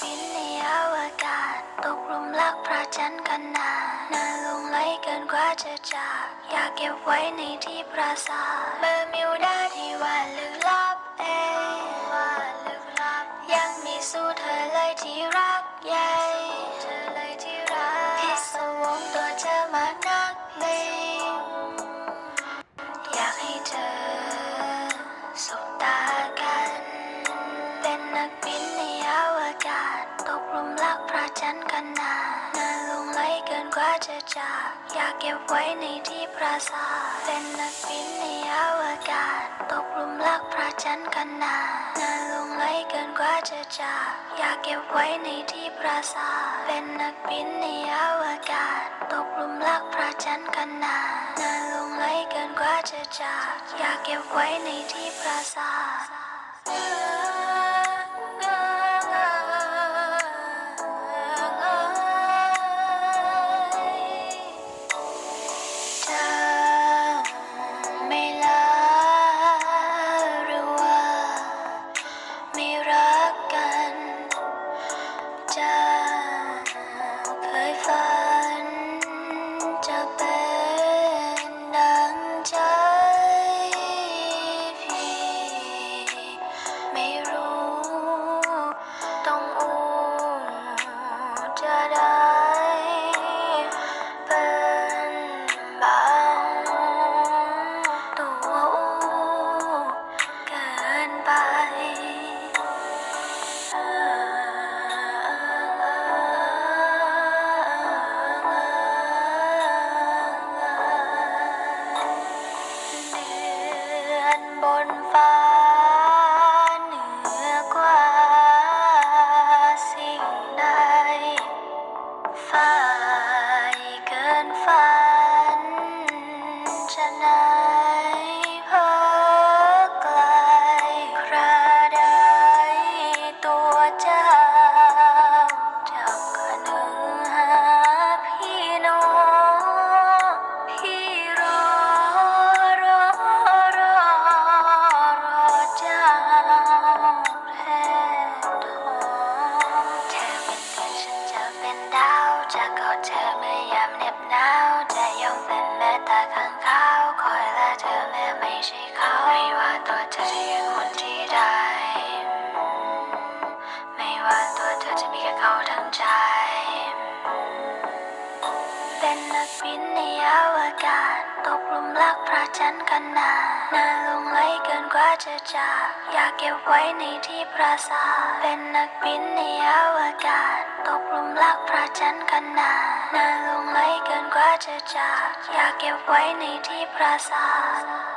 บินในอวกาศ ตกหลุมรักพระจันทร์กันนานานลงไหลเกินกว่าจะจาก อยากเก็บไว้ในที่ประสาทเมื่อมิวดาที่ว่าลึกลับเอง กว่าจะจากอยากเก็บไว้ในที่ปราสาทเป็นนักบินในอวกาศ ตกหลุมรักพระจันทร์กันนานน่าหลงไหลเกินกว่าจะจากอยากเก็บไว้ในที่ปราสาทเป็นนักบินในอวกาศ ตกหลุมรักพระจันทร์กันนานนาหลงไหลเกินกว่าจะจากอยากเก็บไว้ในที่ปราสาท จะ จ จะมีแค่เขาทั้งใจ เป็นนักบินในอวกาศ ตกหลุมรักพระจันทร์กันนานนาหลงไหลเกินกว่าจะจากอยากเก็บไว้ในที่ปราสาทเป็นนักบินในอวกาศ ตกหลุมรักพระจันทร์กันนานนาหลงไหลเกินกว่าจะจากอยากเก็บไว้ในที่ปราสาท